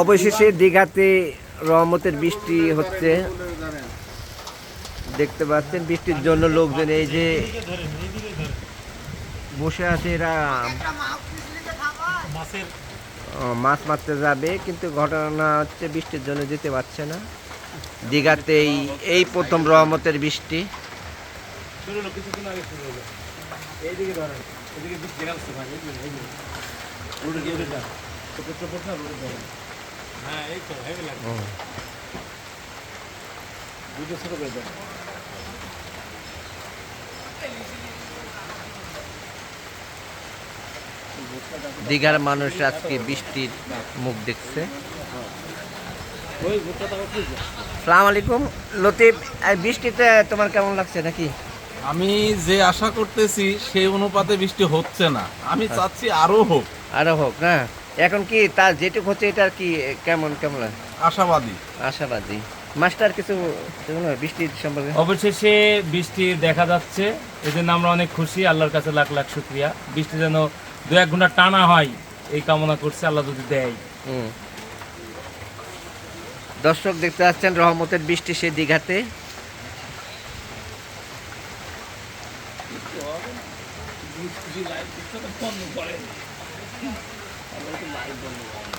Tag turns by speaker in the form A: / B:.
A: অবশেষে দীঘাতে রহমতের বৃষ্টি হচ্ছে। দেখতে পাচ্ছেন, বৃষ্টির জন্য লোকজন এই যে বসে আছে এরা। মাছ মারতে যাবে, কিন্তু ঘটনা হচ্ছে বৃষ্টির জন্য যেতে পারছে না। দীঘাতেই এই প্রথম রহমতের বৃষ্টি।
B: ধরেন হ্যাঁ এই তো হেভি লাগে দুটো ছোট করে দেন
A: দীঘার মানুষ আজকে বৃষ্টির মুখ দেখছে। সালাম আলাইকুম। লতিফ এই বৃষ্টিতে তোমার কেমন লাগছে নাকি?
C: আমি যে আশা করতেছি সেই অনুপাতে বৃষ্টি হচ্ছে না। আমি চাচ্ছি আরও হোক।
A: আরও হোক না? এখন কি তার যেটুক হচ্ছে এটার কি কেমন কেমন
C: আশাবাদী।
A: আশাবাদী। মাস্টার কিছু বৃষ্টির সম্পর্কে।
D: অবশেষে বৃষ্টি দেখা যাচ্ছে এজন্য আমরা অনেক খুশি আল্লাহর কাছে লাখ লাখ শুক্রিয়া। বৃষ্টি যেন দু এক ঘণ্টা টানা হয় এই কামনা করছে আল্লাহ যদি দেয়।
A: হুম। দর্শক দেখতে পাচ্ছেন রহমতের বৃষ্টি সে দীঘাতে। বন্ধু